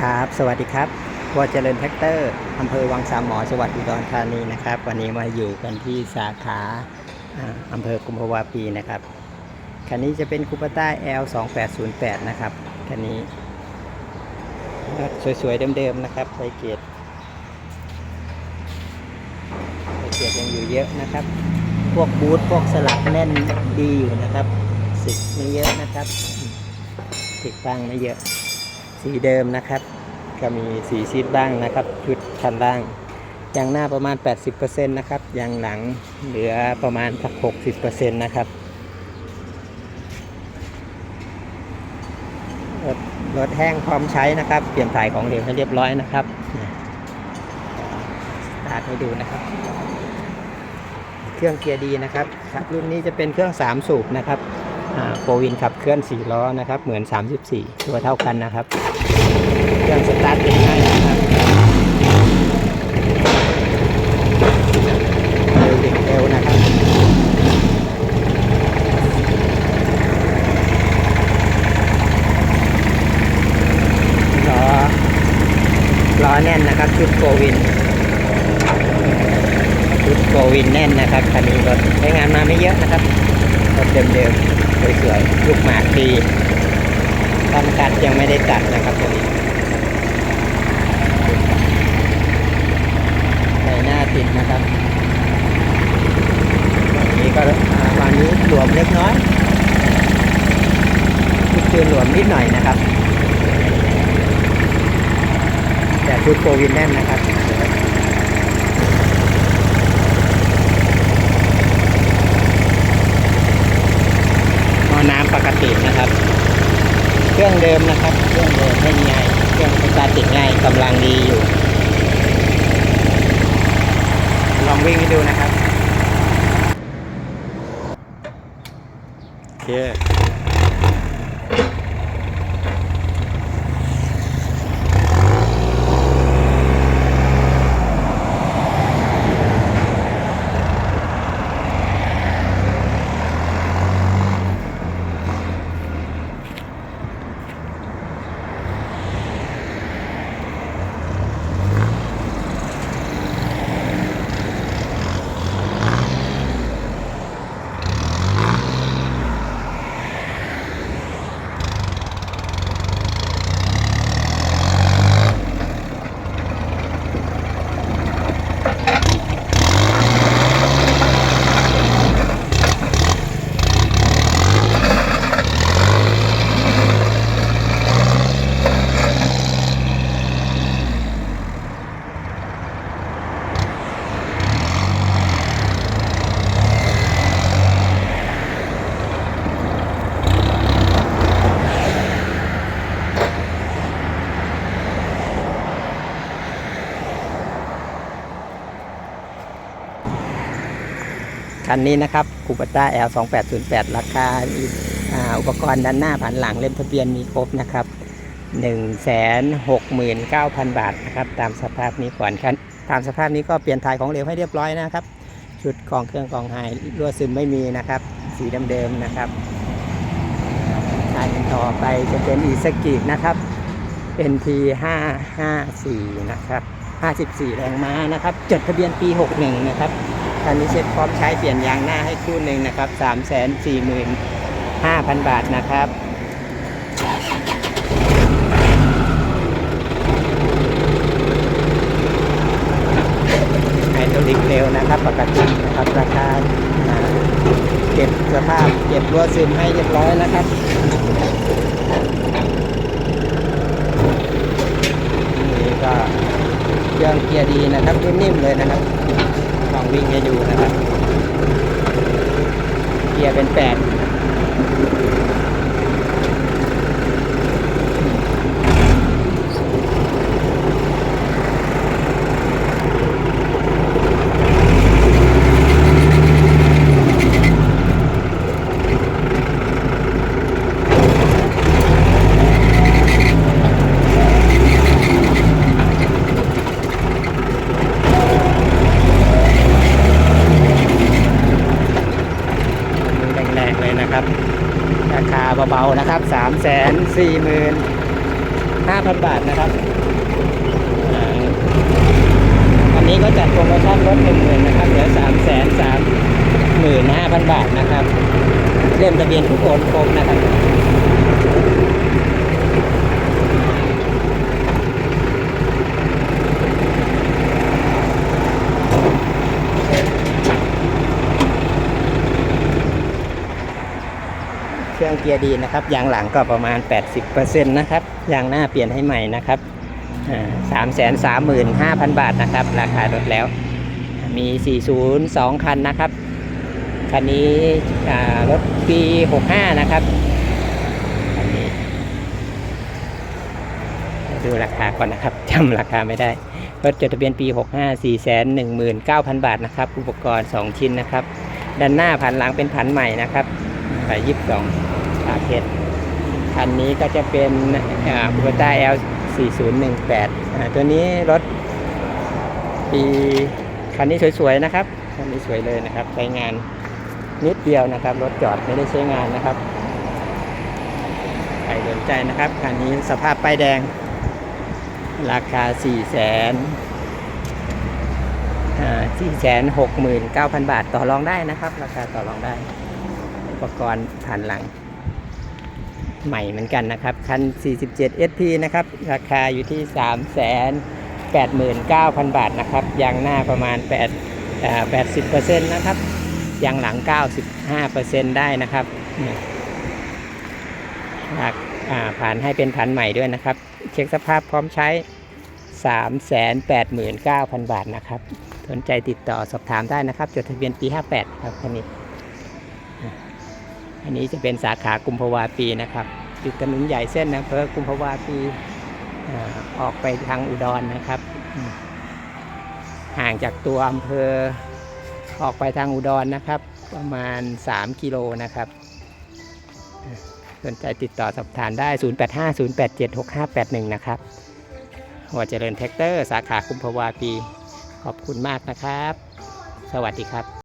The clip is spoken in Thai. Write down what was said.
ครับ สวัสดีครับวอเจริญแท็กเตอร์อำเภอวังสามหมอจังหวัดอุดรธานีนะครับ วันนี้มาอยู่กันที่สาขาอ่าอำเภอกุมภาวาปีนะครับ คันนี้จะเป็นคูปต้า L 2 8 0 8นะครับ คันนี้รถสวยๆ เดิมๆ นะครับไฟเกียรไฟเกียรยังอยู่เยอะนะครับ พวกบูทพวกสลักแน่นดีอยู่นะครับสิกไม่เยอะนะครับสิกบ้งไม่เยอะ สีเดิมนะครับ ก็มีสีซีดบ้างนะครับ ชุดคันล่างยางหน้าประมาณ 80%นะครับยางหลังเหลือประมาณสัก60%นะครับรถรถแห้งพร้อมใช้นะครับ เปลี่ยนถ่ายของเหลวให้เรียบร้อยนะครับสตาร์ทให้ดูนะครับ เครื่องเกียร์ดีนะครับครับรุ่นนี้จะเป็นเครื่อง 3 สูบนะครับ โฟวินขับเคลื่อน 4 ล้อนะครับ เหมือน 34 ตัวเท่ากันนะครับ เครื่องสตาร์ทติดให้นะครับเร็วเด็กเร็วนะครับล้อล้อแน่นนะครับ ชุดโฟวินชุดโฟวินแน่นนะครับคันนี้รถใช้งานมาไม่เยอะนะครับรถเดิมๆ สวยๆลูกหมากดีทำกัดยังไม่ได้ตัดนะครับตัวนี้ใส่หน้าติดนะครับวันนี้ก็อ่าวันนี้หลวมเล็กน้อยคือหลวมนิดหน่อยนะครับ แต่ชุดโฟวินแน่นนะครับ หม้อ น้ำปกตินะครับ เครื่องเดิมนะครับ เครื่องเดิมไม่ง่ายเครื่องสตาร์ติดง่ายกำลังดีอยู่ ลองวิ่งให้ดูนะครับโอเค คันนี้นะครับคูปต้า L 2 8 0 8ราคาอุปกรณ์ด้านหน้าผ่านหลังเล่มทะเบียนมีครบนะครับ 1 6 9 0 0 0 บาทนะครับตามสภาพนี้ก่อนครับตามสภาพนี้ก็เปลี่ยนถ่ายของเหลวให้เรียบร้อยนะครับ ชุดกองเครื่องกองไฮรั่วซึมไม่มีนะครับ สีเดิมๆนะครับคันต่อไปจะเป็นอีสกินะครับ NT 554นะครับ54 แรงม้านะครับ จดทะเบียนปี 61 นะครับ คันนี้เช็ดพร้อมใช้เปลี่ยนยางหน้าให้คู่หนึ่งนะครับ345,000บาทนะครับไฮดรอลิกเร็วนะครับ ปกตินะครับราคาอ่าเก็บสภาพเก็บรั่วซึมให้เรียบร้อยนะครับนี่ก็เครื่องเกียร์ดีนะครับนิ่มๆเลยนะครับ ลองวิ่งให้ดูนะครับ เกียร์เป็นแปดแรงๆเลย นะครับสามแสนะครับ3 4 0 0 0 0 5,000บาทนะครับ อันนี้ก็จัดโปรโมชั่นลด1 0,000นะครับ เหลือ3 3 5 0 0 0บาทนะครับ เล่มทะเบียนทุกโอนครบนะครับ เกียร์ดีนะครับยางหลังก็ประมาณ 80%นะครับยางหน้าเปลี่ยนให้ใหม่นะครับสามแสนสามหมื่นห้าพันบาทนะครับ ราคารถแล้ว มี 402 คันนะครับ คันนี้รถปี 65 นะครับคันนี้ดูราคาก่อนนะครับจำราคาไม่ได้รถจดทะเบียนปี 65 419,000 บาทนะครับ อุปกรณ์ 2 ชิ้นนะครับ ด้านหน้าผันหลังเป็นผันใหม่นะครับขายยี่สิบสองาเพชรคันนี้ก็จะเป็นบูเบต้า L 4018ตัวนี้รถปีคันนี้สวยๆนะครับคันนี้สวยเลยนะครับ ใช้งานนิดเดียวนะครับ รถจอดไม่ได้ใช้งานนะครับใครสนใจนะครับคันนี้สภาพป้ายแดง ราคา 4 0 0 0 0 0 4 6 9 0 0 0 บาทต่อรองได้นะครับ ราคาต่อรองได้ อุปกรณ์ผ่านหลัง ใหม่เหมือนกันนะครับ คัน 47 SP นะครับ ราคาอยู่ที่ 3 8 9 0 0 0 บาทนะครับ ยางหน้าประมาณ8อ่า80%นะครับ ยางหลัง 95%ได้นะครับเนี่ยราคอ่าผ่านให้เป็นผันใหม่ด้วยนะครับ เช็คสภาพพร้อมใช้ 389,000 บาทนะครับ สนใจติดต่อสอบถามได้นะครับ จดทะเบียนปี 58 ครับคันนี้ อันนี้จะเป็นสาขากุมภาวาปีนะครับติดถนนใหญ่เส้นอำเภอกุมภาวาปีออกไปทางอุดรนะครับ ห่างจากตัวอำเภอออกไปทางอุดรนะครับ ประมาณ 3 กิโลนะครับ สนใจติดต่อสอบถามได้ 0850876581 นะครับ หัวเจริญแท็กเตอร์ สาขาคุมภาวาปี ขอบคุณมากนะครับ สวัสดีครับ